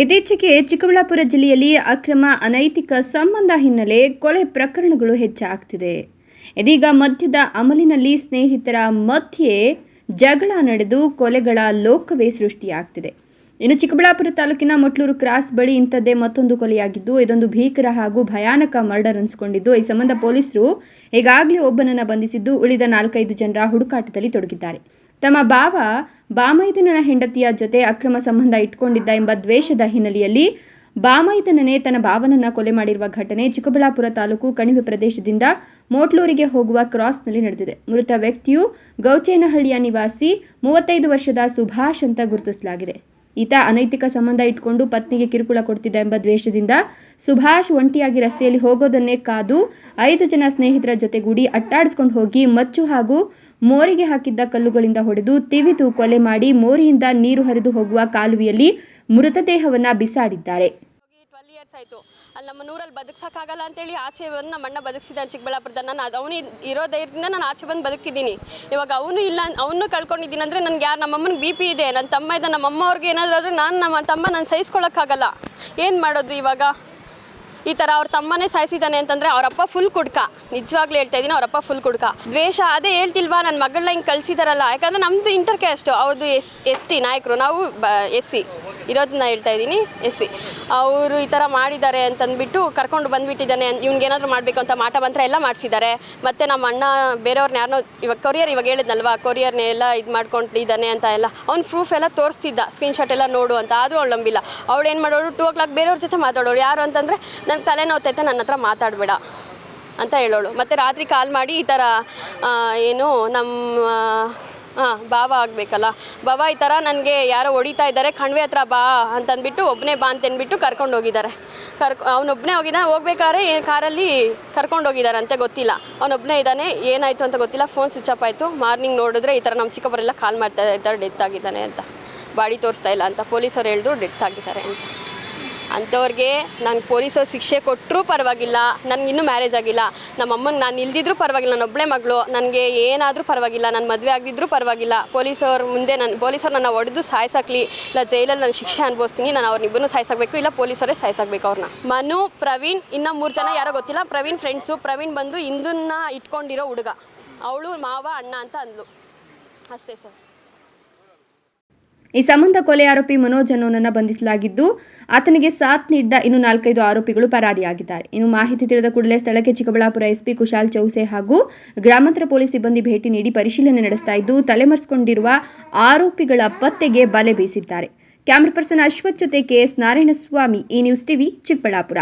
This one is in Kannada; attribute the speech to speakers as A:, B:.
A: ಇತ್ತೀಚೆಗೆ ಚಿಕ್ಕಬಳ್ಳಾಪುರ ಜಿಲ್ಲೆಯಲ್ಲಿ ಅಕ್ರಮ ಅನೈತಿಕ ಸಂಬಂಧ ಹಿನ್ನೆಲೆ ಕೊಲೆ ಪ್ರಕರಣಗಳು ಹೆಚ್ಚಾಗ್ತಿದೆ. ಇದೀಗ ಮದ್ಯದ ಅಮಲಿನಲ್ಲಿ ಸ್ನೇಹಿತರ ಮಧ್ಯೆ ಜಗಳ ನಡೆದು ಕೊಲೆಗಳ ಲೋಕವೇ ಸೃಷ್ಟಿಯಾಗ್ತಿದೆ. ಇನ್ನು ಚಿಕ್ಕಬಳ್ಳಾಪುರ ತಾಲೂಕಿನ ಮೊಟ್ಲೂರು ಕ್ರಾಸ್ ಬಳಿ ಇಂಥದ್ದೇ ಮತ್ತೊಂದು ಕೊಲೆಯಾಗಿದ್ದು, ಇದೊಂದು ಭೀಕರ ಹಾಗೂ ಭಯಾನಕ ಮರ್ಡರ್ ಅನಿಸಿಕೊಂಡಿದ್ದು. ಈ ಸಂಬಂಧ ಪೊಲೀಸರು ಈಗಾಗಲೇ ಒಬ್ಬನನ್ನು ಬಂಧಿಸಿದ್ದು, ಉಳಿದ ನಾಲ್ಕೈದು ಜನರ ಹುಡುಕಾಟದಲ್ಲಿ ತೊಡಗಿದ್ದಾರೆ. ತಮ್ಮ ಬಾವ ಬಾಮೈದನನ ಹೆಂಡತಿಯ ಜೊತೆ ಅಕ್ರಮ ಸಂಬಂಧ ಇಟ್ಕೊಂಡಿದ್ದ ಎಂಬ ದ್ವೇಷದ ಹಿನ್ನೆಲೆಯಲ್ಲಿ ಬಾಮೈದನನೇ ತನ್ನ ಬಾವನನ್ನ ಕೊಲೆ ಮಾಡಿರುವ ಘಟನೆ ಚಿಕ್ಕಬಳ್ಳಾಪುರ ತಾಲೂಕು ಕಣಿವೆ ಪ್ರದೇಶದಿಂದ ಮೋಟ್ಲೂರಿಗೆ ಹೋಗುವ ಕ್ರಾಸ್ನಲ್ಲಿ ನಡೆದಿದೆ. ಮೃತ ವ್ಯಕ್ತಿಯು ಗೌಚೇನಹಳ್ಳಿಯ ನಿವಾಸಿ, ಮೂವತ್ತೈದು ವರ್ಷದ ಸುಭಾಷ್ ಅಂತ ಗುರುತಿಸಲಾಗಿದೆ. ಈತ ಅನೈತಿಕ ಸಂಬಂಧ ಇಟ್ಕೊಂಡು ಪತ್ನಿಗೆ ಕಿರುಕುಳ ಕೊಡ್ತಿದ್ದ ಎಂಬ ದ್ವೇಷದಿಂದ ಸುಭಾಷ್ ಒಂಟಿಯಾಗಿ ರಸ್ತೆಯಲ್ಲಿ ಹೋಗೋದನ್ನೇ ಕಾದು ಐದು ಜನ ಸ್ನೇಹಿತರ ಜೊತೆಗೂಡಿ ಅಟ್ಟಾಡಿಸ್ಕೊಂಡು ಹೋಗಿ ಮಚ್ಚು ಹಾಗೂ ಮೋರಿಗೆ ಹಾಕಿದ್ದ ಕಲ್ಲುಗಳಿಂದ ಹೊಡೆದು ತಿವಿದು ಕೊಲೆ ಮಾಡಿ ಮೋರಿಯಿಂದ ನೀರು ಹರಿದು ಹೋಗುವ ಕಾಲುವೆಯಲ್ಲಿ ಮೃತದೇಹವನ್ನು ಬಿಸಾಡಿದ್ದಾರೆ.
B: ಆಯಿತು ಅಲ್ಲಿ ನಮ್ಮ ನೂರಲ್ಲಿ ಬದುಕ್ಸೋಕ್ಕಾಗಲ್ಲ ಅಂತೇಳಿ ಆಚೆ ಬಂದು ನಮ್ಮ ಅಣ್ಣ ಬದುಕಿಸಿದ್ದಾನೆ ಚಿಕ್ಕಬಳ್ಳಾಪುರದ ನಾನು ಅದು ಅವನು ಇರೋ ಧೈರ್ಯದಿಂದ ನಾನು ಆಚೆ ಬಂದು ಬದುಕಿದ್ದೀನಿ ಇವಾಗ ಅವನು ಇಲ್ಲ ಅವನು ಕಳ್ಕೊಂಡಿದ್ದೀನಿ ಅಂದರೆ ನನಗೆ ಯಾರು ನಮ್ಮಮ್ಮನ ಬಿ ಪಿ ಇದೆ. ನನ್ನ ತಮ್ಮ ಇದೆ. ನಮ್ಮಮ್ಮ ಅವ್ರಿಗೆ ಏನಾದರೂ ಆದರೆ ನಾನು ನಮ್ಮ ತಮ್ಮ ನಾನು ಸಹಿಸ್ಕೊಳ್ಳೋಕ್ಕಾಗಲ್ಲ ಏನು ಮಾಡೋದು ಇವಾಗ? ಈ ಥರ ಅವ್ರ ತಮ್ಮನೇ ಸಾಯಿಸಿದ್ದಾನೆ ಅಂತಂದರೆ ಅವರಪ್ಪ ಫುಲ್ ಕುಡ್ಕ. ನಿಜವಾಗ್ಲೂ ಹೇಳ್ತಾ ಇದ್ದೀನಿ ಅವರಪ್ಪ ಫುಲ್ ಕುಡ್ಕ. ದ್ವೇಷ ಅದೇ ಹೇಳ್ತಿಲ್ವಾ? ನನ್ನ ಮಗಳನ್ನ ಹಿಂಗೆ ಕಳಿಸಿದಾರಲ್ಲ. ಯಾಕಂದರೆ ನಮ್ಮದು ಇಂಟರ್ ಕ್ಯಾಸ್ಟು ಅವ್ರದ್ದು ಎಸ್ ಎಸ್ ಟಿ ನಾಯಕರು. ನಾವು ಬ ಎಸ್ ಸಿ ಇರೋದನ್ನ ಹೇಳ್ತಾ ಇದ್ದೀನಿ ಎಸ್ ಸಿ ಅವರು ಈ ಥರ ಮಾಡಿದ್ದಾರೆ ಅಂತಂದ್ಬಿಟ್ಟು ಕರ್ಕೊಂಡು ಬಂದುಬಿಟ್ಟಿದ್ದಾನೆ ಏನಾದರೂ ಮಾಡಬೇಕು ಅಂತ ಮಾಟ ಮಂತ್ರ ಎಲ್ಲ ಮಾಡಿಸಿದ್ದಾರೆ. ಮತ್ತು ನಮ್ಮ ಅಣ್ಣ ಬೇರೆಯವ್ರನ್ನ ಯಾರನ್ನೋ ಇವಾಗ ಕೊರಿಯರ್ ಇವಾಗ ಹೇಳಿದ್ನಲ್ವಾ ಕೊರಿಯರ್ನೇ ಎಲ್ಲ ಇದು ಮಾಡ್ಕೊಂಡಿದ್ದಾನೆ ಅಂತ ಎಲ್ಲ. ಅವ್ನು ಪ್ರೂಫ್ ಎಲ್ಲ ತೋರಿಸ್ತಿದ್ದ ಸ್ಕ್ರೀನ್ಶಾಟ್ ಎಲ್ಲ ನೋಡು ಅಂತ, ಆದರೂ ಅವಳು ನಂಬಿಲ್ಲ. ಅವಳು ಏನು ಮಾಡೋಳು ಟೂ ಓ ಕ್ಲಾಕ್ ಬೇರೆಯವ್ರ ಜೊತೆ ಮಾತಾಡೋಳು ಯಾರು ಅಂತಂದರೆ ನನ್ನ ತಲೆನೋತೈತೆ ನನ್ನ ಹತ್ರ ಮಾತಾಡಬೇಡ ಅಂತ ಹೇಳೋಳು. ಮತ್ತು ರಾತ್ರಿ ಕಾಲ್ ಮಾಡಿ ಈ ಥರ ಏನು, ನಮ್ಮ ಹಾಂ ಭಾವ ಆಗಬೇಕಲ್ಲ. ಭಾವ ಈ ಥರ ನನಗೆ ಯಾರೋ ಹೊಡಿತಾ ಇದ್ದಾರೆ, ಕಣ್ವೆ ಹತ್ರ ಬಾ ಅಂತಂದ್ಬಿಟ್ಟು ಒಬ್ಬನೇ ಬಾ ಅಂತಂದ್ಬಿಟ್ಟು ಕರ್ಕೊಂಡು ಹೋಗಿದ್ದಾರೆ. ಕರ್ಕೊ ಅವನೊಬ್ಬನೇ ಹೋಗಿದ್ದಾನೆ, ಹೋಗ್ಬೇಕಾದ್ರೆ ಕಾರಲ್ಲಿ ಕರ್ಕೊಂಡು ಹೋಗಿದ್ದಾರೆ ಅಂತ ಗೊತ್ತಿಲ್ಲ. ಅವನೊಬ್ಬನೇ ಇದ್ದಾನೆ, ಏನಾಯಿತು ಅಂತ ಗೊತ್ತಿಲ್ಲ. ಫೋನ್ ಸ್ವಿಚ್ ಆಫ್ ಆಯಿತು. ಮಾರ್ನಿಂಗ್ ನೋಡಿದ್ರೆ ಈ ಥರ ನಮ್ಮ ಚಿಕ್ಕಪ್ಪರೆಲ್ಲ ಕಾಲ್ ಮಾಡ್ತಾ ಇದ್ದಾರೆ ಡೆತ್ ಆಗಿದ್ದಾನೆ ಅಂತ. ಬಾಡಿ ತೋರಿಸ್ತಾ ಇಲ್ಲ ಅಂತ. ಪೊಲೀಸರು ಹೇಳಿದ್ರು ಡೆತ್ ಆಗಿದ್ದಾರೆ ಅಂತ. ಅಂಥವ್ರಿಗೆ ನಾನು ಪೊಲೀಸರು ಶಿಕ್ಷೆ ಕೊಟ್ಟರೂ ಪರವಾಗಿಲ್ಲ, ನನಗೆ ಇನ್ನೂ ಮ್ಯಾರೇಜ್ ಆಗಿಲ್ಲ, ನಮ್ಮ ಅಮ್ಮಂಗೆ ನಾನು ಇಲ್ದಿದ್ರೂ ಪರವಾಗಿಲ್ಲ, ನಾನು ಮಗಳು, ನನಗೆ ಏನಾದರೂ ಪರವಾಗಿಲ್ಲ, ನಾನು ಮದುವೆ ಆಗಿದ್ದರೂ ಪರವಾಗಿಲ್ಲ, ಪೊಲೀಸವ್ರ ಮುಂದೆ ನಾನು ಪೊಲೀಸರು ನನ್ನ ಹೊಡೆದು ಸಾಯಿಸಾಕ್ಲಿ, ಇಲ್ಲ ಜೈಲಲ್ಲಿ ನಾನು ಶಿಕ್ಷೆ ಅನುಭವಿಸ್ತೀನಿ, ನಾನು ಅವ್ರನ್ನಿಬ್ಬರನ್ನು ಸಾಯಿಸಾಕಬೇಕು, ಇಲ್ಲ ಪೊಲೀಸರೇ ಸಾಯಿಸಬೇಕು ಅವ್ರನ್ನ ಮನು, ಪ್ರವೀಣ್, ಇನ್ನೂ ಮೂರು ಜನ ಯಾರೋ ಗೊತ್ತಿಲ್ಲ, ಪ್ರವೀಣ್ ಫ್ರೆಂಡ್ಸು ಪ್ರವೀಣ್ ಬಂದು ಇಂದನ್ನ ಇಟ್ಕೊಂಡಿರೋ ಹುಡುಗ, ಅವಳು ಮಾವ, ಅಣ್ಣ ಅಂತ ಅಂದ್ಲು. ಅಷ್ಟೇ ಸರ್.
A: ಈ ಸಂಬಂಧ ಕೊಲೆ ಆರೋಪಿ ಮನೋಜ್ ಅನ್ನೋನನ್ನ ಬಂಧಿಸಲಾಗಿದ್ದು, ಆತನಿಗೆ ಸಾಥ್ ನೀಡಿದ ಇನ್ನು ನಾಲ್ಕೈದು ಆರೋಪಿಗಳು ಪರಾರಿಯಾಗಿದ್ದಾರೆ. ಇನ್ನು ಮಾಹಿತಿ ತಿಳಿದ ಕೂಡಲೇ ಸ್ಥಳಕ್ಕೆ ಚಿಕ್ಕಬಳ್ಳಾಪುರ ಎಸ್ಪಿ ಕುಶಾಲ್ ಚೌಸೆ ಹಾಗೂ ಗ್ರಾಮಾಂತರ ಪೊಲೀಸ್ ಸಿಬ್ಬಂದಿ ಭೇಟಿ ನೀಡಿ ಪರಿಶೀಲನೆ ನಡೆಸ್ತಾ ಇದ್ದು, ತಲೆಮರೆಸಿಕೊಂಡಿರುವ ಆರೋಪಿಗಳ ಪತ್ತೆಗೆ ಬಲೆ ಬೀಸಿದ್ದಾರೆ. ಕ್ಯಾಮ್ರಾ ಪರ್ಸನ್ ಅಶ್ವಥ್ ಜೊತೆ ಕೆಎಸ್ ನಾರಾಯಣಸ್ವಾಮಿ, ಈ ನ್ಯೂಸ್ ಟಿವಿ ಚಿಕ್ಕಬಳ್ಳಾಪುರ.